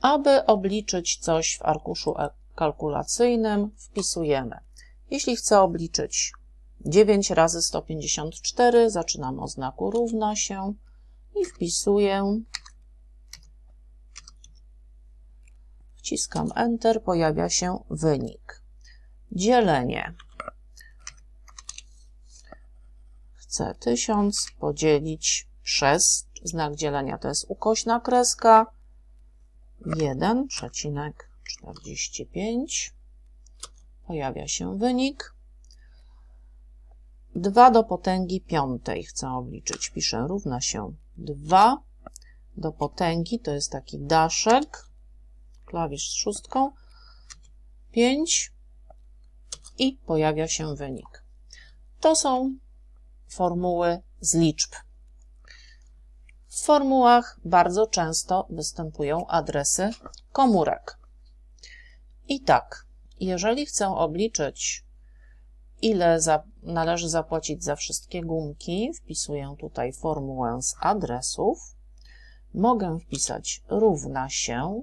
Aby obliczyć coś w arkuszu e- kalkulacyjnym, wpisujemy. Jeśli chcę obliczyć 9 razy 154, zaczynam od znaku równa się i wpisuję. Wciskam Enter, pojawia się wynik. Dzielenie. Chcę 1000 podzielić przez, znak dzielenia to jest ukośna kreska, 1,45. Pojawia się wynik. 2 do potęgi piątej chcę obliczyć. Piszę równa się 2 do potęgi, to jest taki daszek, klawisz z szóstką, 5 i pojawia się wynik. To są formuły z liczb. W formułach bardzo często występują adresy komórek. I tak, jeżeli chcę obliczyć, ile za, należy zapłacić za wszystkie gumki, wpisuję tutaj formułę z adresów. Mogę wpisać równa się.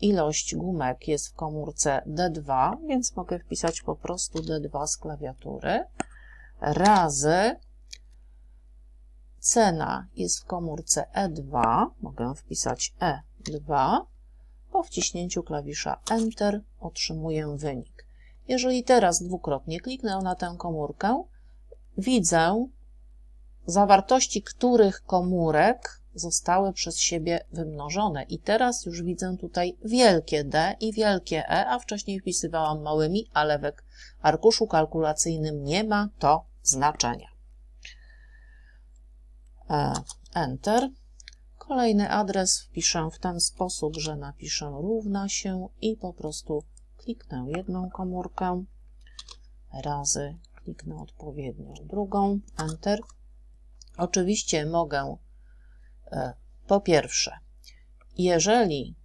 Ilość gumek jest w komórce D2, więc mogę wpisać po prostu D2 z klawiatury razy cena jest w komórce E2, mogę wpisać E2, po wciśnięciu klawisza Enter otrzymuję wynik. Jeżeli teraz dwukrotnie kliknę na tę komórkę, widzę zawartości których komórek zostały przez siebie wymnożone. I teraz już widzę tutaj wielkie D i wielkie E, a wcześniej wpisywałam małymi, ale w arkuszu kalkulacyjnym nie ma to znaczenia. E, Enter. Kolejny adres wpiszę w ten sposób, że napiszę równa się i po prostu kliknę jedną komórkę, razy kliknę odpowiednią drugą, Enter. Oczywiście mogę e, po pierwsze, jeżeli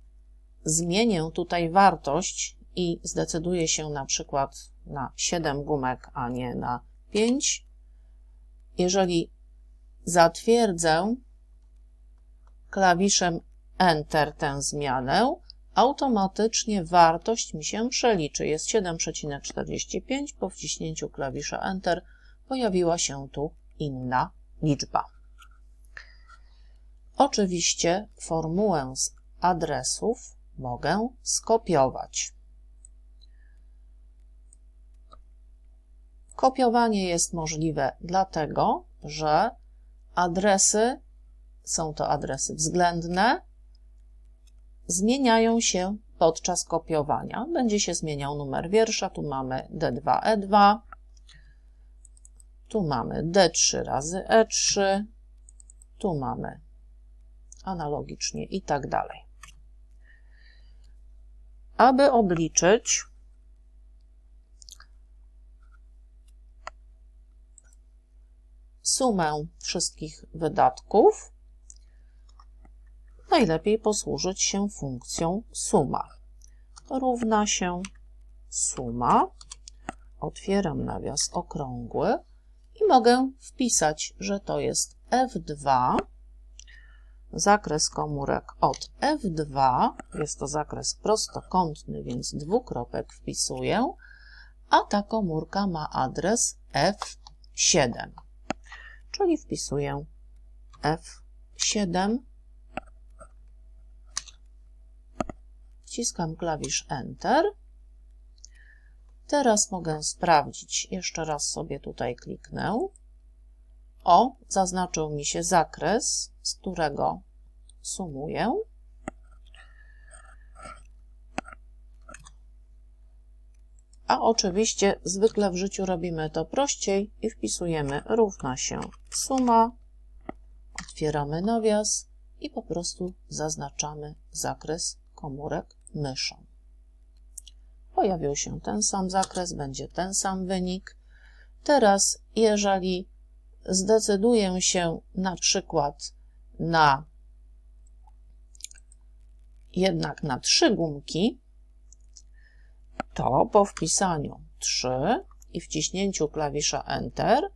zmienię tutaj wartość i zdecyduję się na przykład na 7 gumek, a nie na 5, jeżeli zatwierdzę klawiszem Enter tę zmianę, automatycznie wartość mi się przeliczy. Jest 7,45. Po wciśnięciu klawisza Enter pojawiła się tu inna liczba. Oczywiście formułę z adresów mogę skopiować. Kopiowanie jest możliwe dlatego, że adresy są to adresy względne, zmieniają się podczas kopiowania. Będzie się zmieniał numer wiersza, tu mamy D2E2, tu mamy D3 razy E3, tu mamy analogicznie i tak dalej. Aby obliczyć sumę wszystkich wydatków, najlepiej posłużyć się funkcją suma. Równa się suma. Otwieram nawias okrągły i mogę wpisać, że to jest F2, zakres komórek od F2, jest to zakres prostokątny, więc dwukropek wpisuję, a ta komórka ma adres F7 czyli wpisuję F7, wciskam klawisz Enter. Teraz mogę sprawdzić, jeszcze raz sobie tutaj kliknę. O, zaznaczył mi się zakres, z którego sumuję. A oczywiście zwykle w życiu robimy to prościej i wpisujemy równa się suma, otwieramy nawias i po prostu zaznaczamy zakres komórek myszą. Pojawił się ten sam zakres, będzie ten sam wynik. Teraz, jeżeli zdecyduję się na przykład na jednak na trzy gumki, to po wpisaniu 3 i wciśnięciu klawisza Enter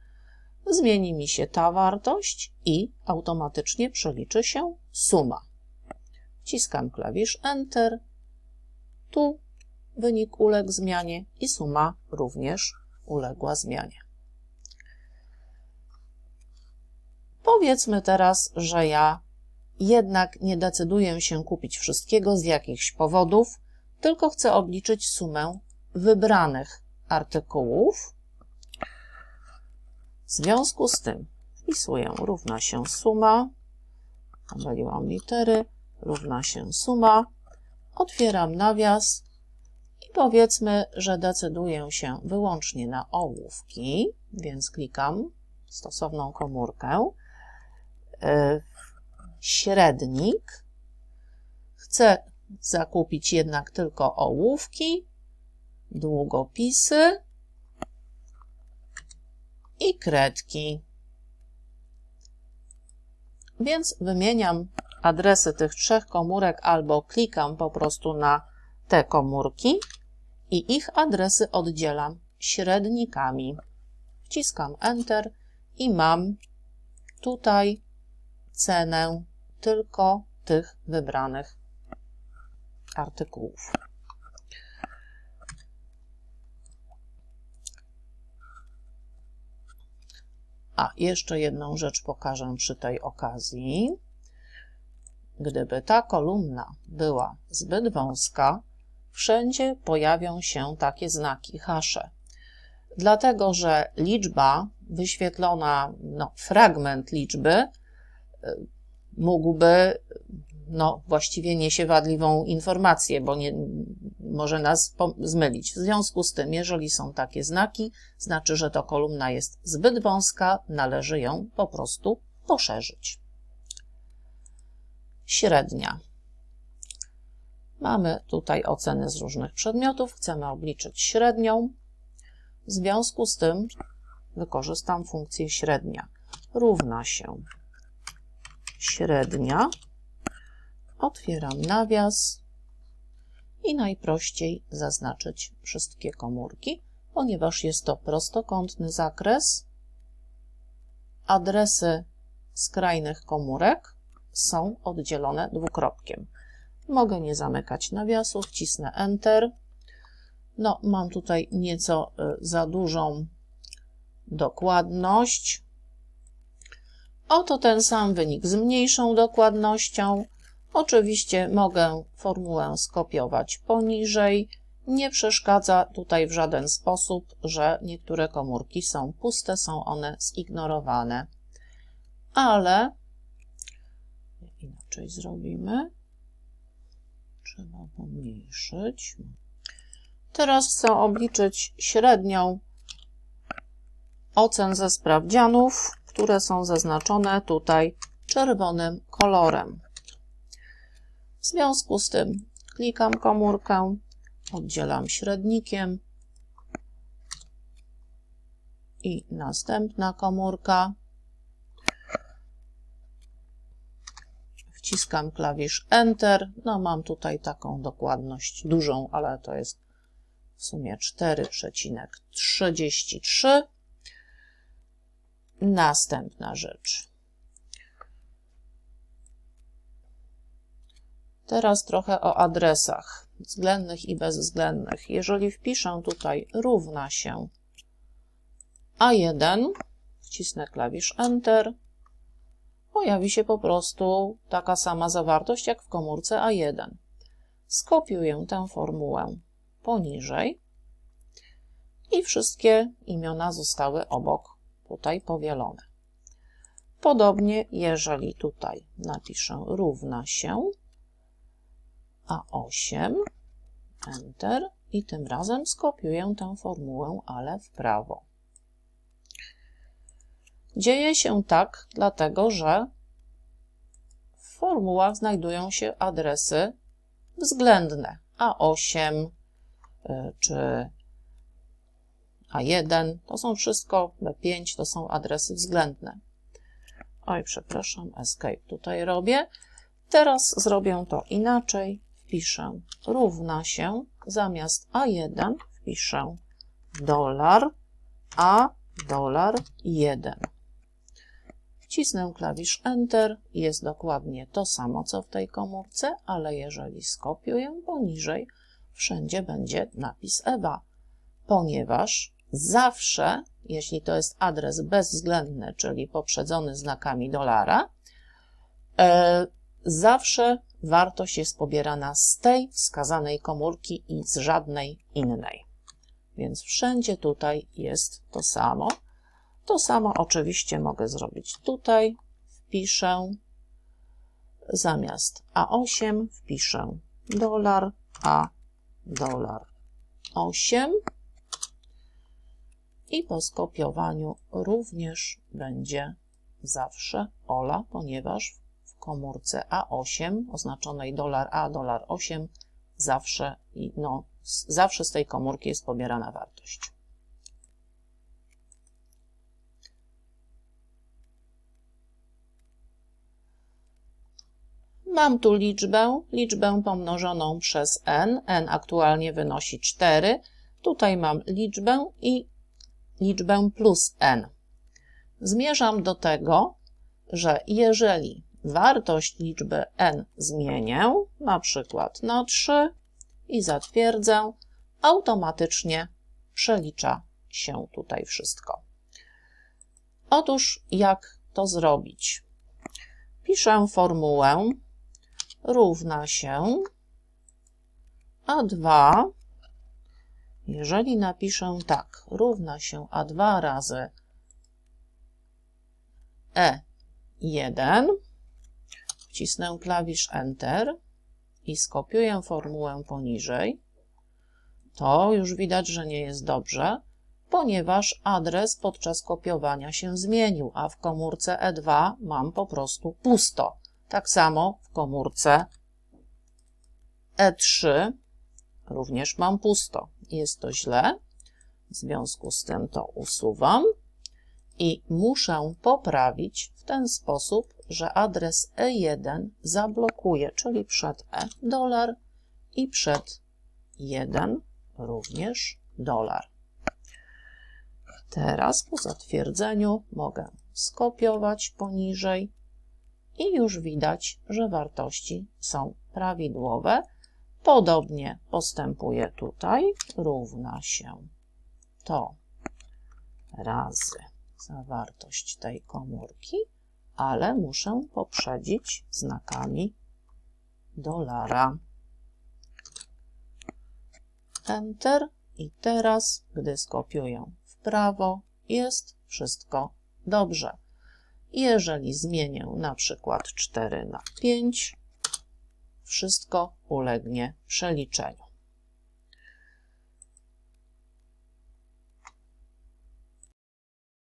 zmieni mi się ta wartość i automatycznie przeliczy się suma. Wciskam klawisz Enter. Tu wynik uległ zmianie i suma również uległa zmianie. Powiedzmy teraz, że ja jednak nie decyduję się kupić wszystkiego z jakichś powodów, tylko chcę obliczyć sumę wybranych artykułów. W związku z tym wpisuję równa się suma, pomyliłam litery, równa się suma, otwieram nawias i powiedzmy, że decyduję się wyłącznie na ołówki, więc klikam stosowną komórkę, y, średnik, chcę zakupić jednak tylko ołówki, długopisy i kredki. Więc wymieniam adresy tych trzech komórek albo klikam po prostu na te komórki i ich adresy oddzielam średnikami. Wciskam Enter i mam tutaj cenę tylko tych wybranych artykułów. A, jeszcze jedną rzecz pokażę przy tej okazji. Gdyby ta kolumna była zbyt wąska, wszędzie pojawią się takie znaki hasze. Dlatego, że liczba wyświetlona, no, fragment liczby y, mógłby no, właściwie niesie wadliwą informację, bo nie, może nas zmylić. W związku z tym, jeżeli są takie znaki, znaczy, że to kolumna jest zbyt wąska, należy ją po prostu poszerzyć. Średnia. Mamy tutaj oceny z różnych przedmiotów, chcemy obliczyć średnią. W związku z tym wykorzystam funkcję średnia. Równa się średnia Otwieram nawias i najprościej zaznaczyć wszystkie komórki, ponieważ jest to prostokątny zakres. Adresy skrajnych komórek są oddzielone dwukropkiem. Mogę nie zamykać nawiasu, wcisnę Enter. No, mam tutaj nieco y, za dużą dokładność. Oto ten sam wynik z mniejszą dokładnością. Oczywiście mogę formułę skopiować poniżej. Nie przeszkadza tutaj w żaden sposób, że niektóre komórki są puste, są one zignorowane. Ale inaczej zrobimy. Trzeba pomniejszyć. Teraz chcę obliczyć średnią ocen ze sprawdzianów, które są zaznaczone tutaj czerwonym kolorem. W związku z tym klikam komórkę, oddzielam średnikiem i następna komórka. Wciskam klawisz Enter. No mam tutaj taką dokładność dużą, ale to jest w sumie 4,33. Następna rzecz. Teraz trochę o adresach względnych i bezwzględnych. Jeżeli wpiszę tutaj równa się A1, wcisnę klawisz Enter, pojawi się po prostu taka sama zawartość jak w komórce A1. Skopiuję tę formułę poniżej i wszystkie imiona zostały obok tutaj powielone. Podobnie, jeżeli tutaj napiszę równa się, a8, Enter i tym razem skopiuję tę formułę, ale w prawo. Dzieje się tak, dlatego że w formułach znajdują się adresy względne A8 y, czy A1, to są wszystko B5, to są adresy względne. Oj, przepraszam, escape tutaj robię. Teraz zrobię to inaczej wpiszę równa się, zamiast A1 wpiszę dolar, a dolar 1. Wcisnę klawisz Enter. Jest dokładnie to samo, co w tej komórce, ale jeżeli skopiuję poniżej, wszędzie będzie napis Ewa, ponieważ zawsze, jeśli to jest adres bezwzględny, czyli poprzedzony znakami dolara, e, zawsze wartość jest pobierana z tej wskazanej komórki i z żadnej innej. Więc wszędzie tutaj jest to samo. To samo oczywiście mogę zrobić tutaj. Wpiszę zamiast A8 wpiszę dolar A dolar 8 i po skopiowaniu również będzie zawsze Ola, ponieważ komórce A8 oznaczonej dolar A, dolar 8 zawsze, no, zawsze z tej komórki jest pobierana wartość. Mam tu liczbę, liczbę pomnożoną przez n. n aktualnie wynosi 4. Tutaj mam liczbę i liczbę plus n. Zmierzam do tego, że jeżeli wartość liczby n zmienię, na przykład na 3 i zatwierdzę, automatycznie przelicza się tutaj wszystko. Otóż jak to zrobić? Piszę formułę równa się A2, jeżeli napiszę tak, równa się A2 razy E1, wcisnę klawisz Enter i skopiuję formułę poniżej, to już widać, że nie jest dobrze, ponieważ adres podczas kopiowania się zmienił, a w komórce E2 mam po prostu pusto. Tak samo w komórce E3 również mam pusto. Jest to źle, w związku z tym to usuwam i muszę poprawić w ten sposób, że adres E1 zablokuje, czyli przed E dolar i przed 1 również dolar. Teraz po zatwierdzeniu mogę skopiować poniżej i już widać, że wartości są prawidłowe. Podobnie postępuje tutaj, równa się to razy zawartość tej komórki, ale muszę poprzedzić znakami dolara. Enter i teraz, gdy skopiuję w prawo, jest wszystko dobrze. Jeżeli zmienię na przykład 4 na 5, wszystko ulegnie przeliczeniu.